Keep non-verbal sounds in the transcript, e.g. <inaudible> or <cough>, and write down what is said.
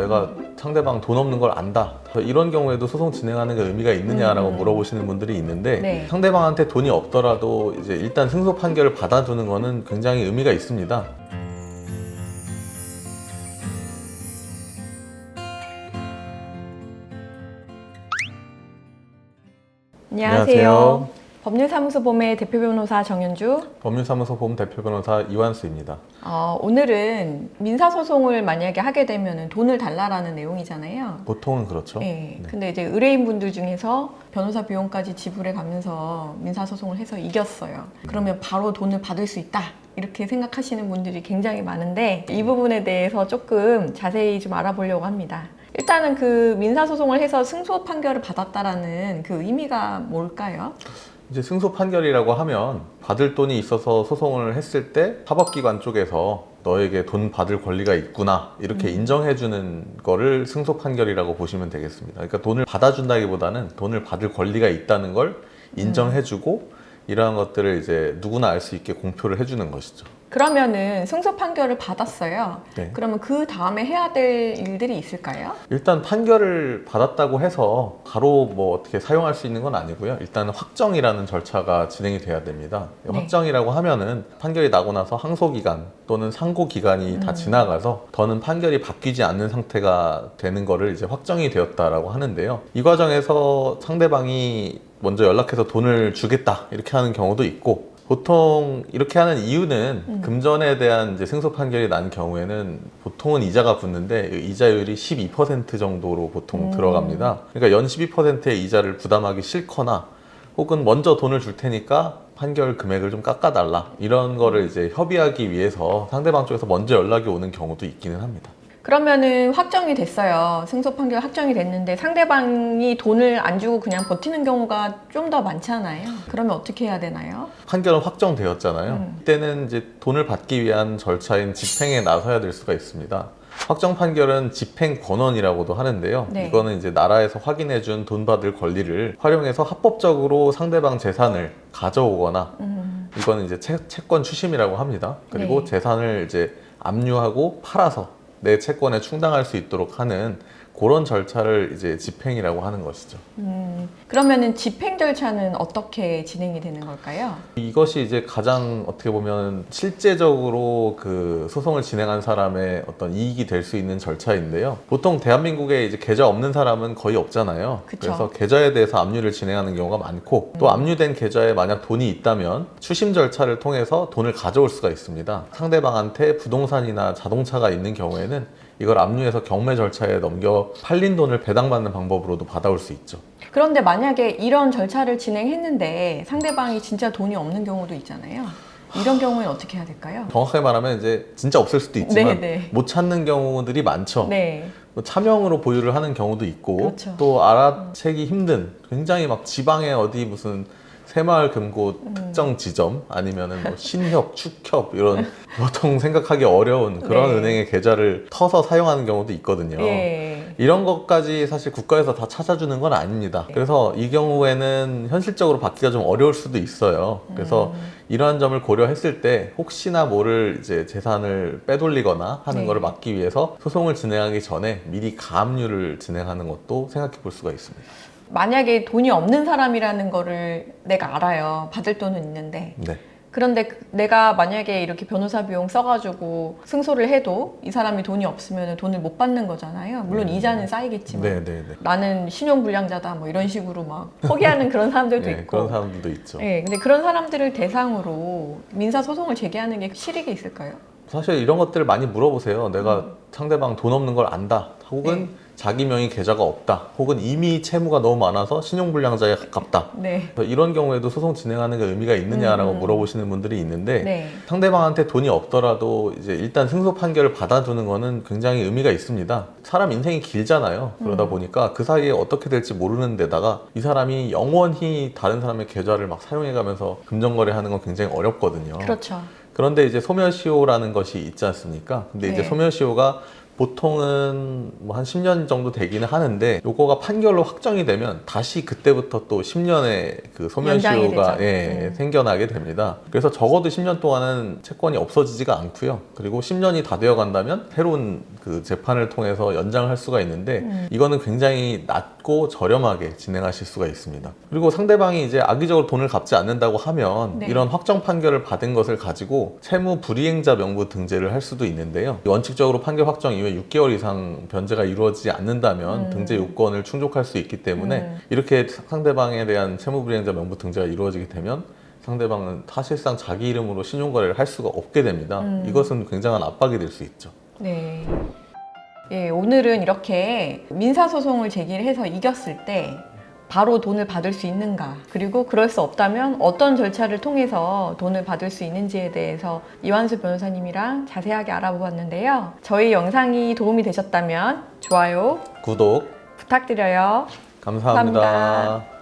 내가 상대방 돈 없는 걸 안다. 이런 경우에도 소송 진행하는 게 의미가 있느냐라고 음. 물어보시는 분들이 있는데 네. 상대방한테 돈이 없더라도 이제 일단 승소 판결을 받아두는 거는 굉장히 의미가 있습니다. 안녕하세요. 안녕하세요. 법률사무소 봄의 대표 변호사 정현주. 법률사무소 보험 대표 변호사 이완수입니다. 어, 오늘은 민사소송을 만약에 하게 되면 돈을 달라라는 내용이잖아요. 보통은 그렇죠. 네. 네. 근데 이제 의뢰인분들 중에서 변호사 비용까지 지불해 가면서 민사소송을 해서 이겼어요. 그러면 바로 돈을 받을 수 있다. 이렇게 생각하시는 분들이 굉장히 많은데 이 부분에 대해서 조금 자세히 좀 알아보려고 합니다. 일단은 그 민사소송을 해서 승소 판결을 받았다라는 그 의미가 뭘까요? 이제 승소 판결이라고 하면 받을 돈이 있어서 소송을 했을 때 사법기관 쪽에서 너에게 돈 받을 권리가 있구나 이렇게 음. 인정해주는 거를 승소 판결이라고 보시면 되겠습니다. 그러니까 돈을 받아준다기보다는 돈을 받을 권리가 있다는 걸 인정해주고 이러한 것들을 이제 누구나 알 수 있게 공표를 해주는 것이죠. 그러면은 승소 판결을 받았어요. 네. 그러면 그 다음에 해야 될 일들이 있을까요? 일단 판결을 받았다고 해서 바로 뭐 어떻게 사용할 수 있는 건 아니고요. 일단 확정이라는 절차가 진행이 돼야 됩니다. 네. 확정이라고 하면은 판결이 나고 나서 항소 기간 또는 상고 기간이 다 음. 지나가서 더는 판결이 바뀌지 않는 상태가 되는 거를 이제 확정이 되었다라고 하는데요. 이 과정에서 상대방이 먼저 연락해서 돈을 주겠다 이렇게 하는 경우도 있고 보통 이렇게 하는 이유는 음. 금전에 대한 이제 승소 판결이 난 경우에는 보통은 이자가 붙는데 이 이자율이 12% 정도로 보통 음. 들어갑니다. 그러니까 연 12%의 이자를 부담하기 싫거나 혹은 먼저 돈을 줄 테니까 판결 금액을 좀 깎아달라 이런 거를 이제 협의하기 위해서 상대방 쪽에서 먼저 연락이 오는 경우도 있기는 합니다. 그러면은 확정이 됐어요. 승소 판결 확정이 됐는데 상대방이 돈을 안 주고 그냥 버티는 경우가 좀 더 많잖아요. 그러면 어떻게 해야 되나요? 판결은 확정되었잖아요. 음. 이때는 이제 돈을 받기 위한 절차인 집행에 나서야 될 수가 있습니다. 확정 판결은 집행 권원이라고도 하는데요. 네. 이거는 이제 나라에서 확인해 준 돈 받을 권리를 활용해서 합법적으로 상대방 재산을 가져오거나 음, 이거는 이제 채, 채권 추심이라고 합니다. 그리고 네. 재산을 이제 압류하고 팔아서 내 채권에 충당할 수 있도록 하는 그런 절차를 이제 집행이라고 하는 것이죠. 음, 그러면은 집행 절차는 어떻게 진행이 되는 걸까요? 이것이 이제 가장 어떻게 보면 실제적으로 그 소송을 진행한 사람의 어떤 이익이 될 수 있는 절차인데요. 보통 대한민국에 이제 계좌 없는 사람은 거의 없잖아요. 그쵸. 래서 계좌에 대해서 압류를 진행하는 경우가 많고 또 압류된 계좌에 만약 돈이 있다면 추심 절차를 통해서 돈을 가져올 수가 있습니다. 상대방한테 부동산이나 자동차가 있는 경우에는 이걸 압류해서 경매 절차에 넘겨 팔린 돈을 배당받는 방법으로도 받아올 수 있죠. 그런데 만약에 이런 절차를 진행했는데 상대방이 진짜 돈이 없는 경우도 있잖아요. 이런 경우에는 어떻게 해야 될까요? 정확하게 말하면 이제 진짜 없을 수도 있지만 네, 네. 못 찾는 경우들이 많죠. 네. 뭐 차명으로 보유를 하는 경우도 있고 그렇죠. 또 알아채기 힘든 굉장히 막 지방에 어디 무슨 새마을 금고 음. 특정 지점 아니면은 뭐 신협, 축협 이런 <laughs> 보통 생각하기 어려운 그런 네. 은행의 계좌를 터서 사용하는 경우도 있거든요. 예. 이런 것까지 사실 국가에서 다 찾아주는 건 아닙니다. 네. 그래서 이 경우에는 현실적으로 받기가 좀 어려울 수도 있어요. 그래서 음. 이러한 점을 고려했을 때 혹시나 모를 이제 재산을 빼돌리거나 하는 네. 것을 막기 위해서 소송을 진행하기 전에 미리 가압류를 진행하는 것도 생각해 볼 수가 있습니다. 만약에 돈이 없는 사람이라는 거를 내가 알아요. 받을 돈은 있는데. 네. 그런데 그- 내가 만약에 이렇게 변호사 비용 써가지고 승소를 해도 이 사람이 돈이 없으면 돈을 못 받는 거잖아요. 물론 음. 이자는 쌓이겠지만. 네, 네, 네. 나는 신용불량자다 뭐 이런 식으로 막 포기하는 그런 사람들도 네, 있고. 그런 사람들도 있죠. 네, 근데 그런 사람들을 대상으로 민사 소송을 제기하는 게 실익이 있을까요? 사실 이런 것들을 많이 물어보세요. 내가 상대방 돈 없는 걸 안다. 혹은 음. 네. 자기 명의 계좌가 없다. 혹은 이미 채무가 너무 많아서 신용불량자에 가깝다. 네. 그래서 이런 경우에도 소송 진행하는 게 의미가 있느냐라고 음. 물어보시는 분들이 있는데 네. 상대방한테 돈이 없더라도 이제 일단 승소 판결을 받아두는 거는 굉장히 의미가 있습니다. 사람 인생이 길잖아요. 그러다 음. 보니까 그 사이에 어떻게 될지 모르는 데다가 이 사람이 영원히 다른 사람의 계좌를 막 사용해가면서 금전거래하는 건 굉장히 어렵거든요. 그렇죠. 그런데 이제 소멸시효라는 것이 있지 않습니까? 근데 이제 네. 소멸시효가 보통은 뭐 한 10년 정도 되기는 하는데 요거가 판결로 확정이 되면 다시 그때부터 또 10년의 그 연장이 소멸시효가 되죠. 예, 음. 생겨나게 됩니다. 그래서 적어도 10년 동안은 채권이 없어지지가 않고요. 그리고 10년이 다 되어 간다면 새로운 그 재판을 통해서 연장을 할 수가 있는데 음. 이거는 굉장히 낮고 저렴하게 진행하실 수가 있습니다. 그리고 상대방이 이제 악의적으로 돈을 갚지 않는다고 하면 네. 이런 확정 판결을 받은 것을 가지고 채무 불이행자 명부 등재를 할 수도 있는데요. 원칙적으로 판결 확정 이후에 6개월 이상 변제가 이루어지지 않는다면 음. 등재 요건을 충족할 수 있기 때문에 음. 이렇게 상대방에 대한 채무 불이행자 명부 등재가 이루어지게 되면 상대방은 사실상 자기 이름으로 신용거래를 할 수가 없게 됩니다. 음. 이것은 굉장한 압박이 될 수 있죠. 네. 예, 오늘은 이렇게 민사소송을 제기를 해서 이겼을 때 바로 돈을 받을 수 있는가, 그리고 그럴 수 없다면 어떤 절차를 통해서 돈을 받을 수 있는지에 대해서 이완수 변호사님이랑 자세하게 알아보았는데요. 저희 영상이 도움이 되셨다면 좋아요 구독 부탁드려요. 감사합니다. 감사합니다.